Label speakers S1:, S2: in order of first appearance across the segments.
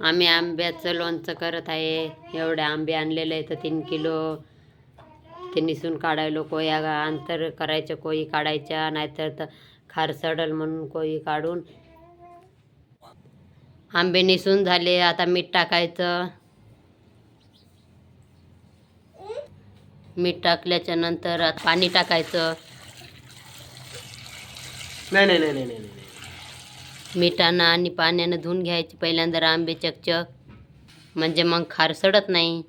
S1: आम्ही आंब्याचं लोणचं करत आहे. एवढे आंबे आणलेले आहेत तीन किलो. ते निसून काढायलो कोया अंतर करायचं कोई काढायच्या नाहीतर तर खार सडल म्हणून कोई काढून. आंबे निसून झाले आता मीठ टाकायचं. मीठ टाकल्याच्या नंतर आता पाणी टाकायचं.
S2: नाही नाही नाही नाही नाही.
S1: मिठानं आणि पाण्यानं धुवून घ्यायचे. पहिल्यांदा आंबे चकचक. म्हणजे मग खार सडत नाही.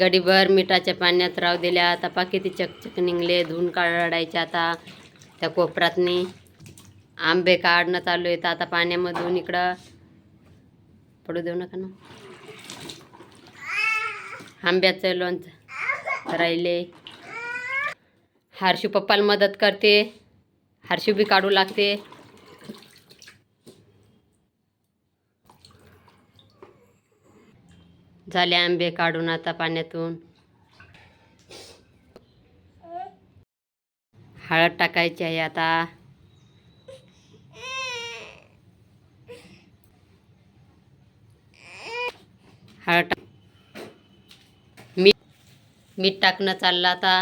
S1: गडीभर मिठाच्या पाण्यात राहू दिल्या. आता पाकिती चकचक निघले. धुवून काढायचे आता त्या कोपरातनी आंबे काढणं चालू आहे तर आता पाण्यामधून इकडं पडू देऊ नका ना. आंब्याचं लोणचं राहिले. हर्षू पप्पाला मदत करते. हर्षू बी काढू लागते. झाले आंबे काढून आता पाण्यातून. हळद टाकायची आहे आता. हळद टाक मीठ मीठ टाकणं चाललं आता.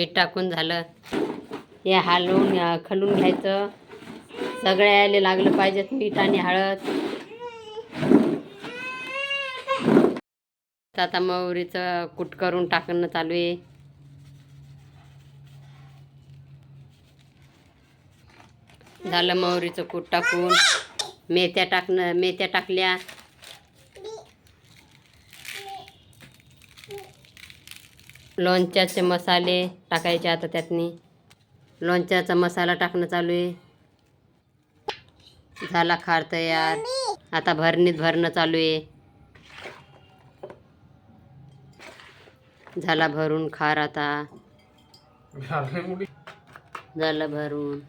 S1: मीठ टाकून झालं. हे हलवून खलून घ्यायचं. सगळ्या यायला लागलं पाहिजेत मीठ आणि हळद. आता मोहरीचं कूट करून टाकणं चालू आहे. झालं मोहरीचं कूट टाकून. मेथ्या टाकणं मेथ्या टाकल्या. लोणच्याचे मसाले टाकायचे आता त्यातनी. लोणच्याचा मसाला टाकणं चालू आहे. झाला खार तयार. आता भरणीत भरणं चालू आहे. झाला भरून खार आता. झालं भरून.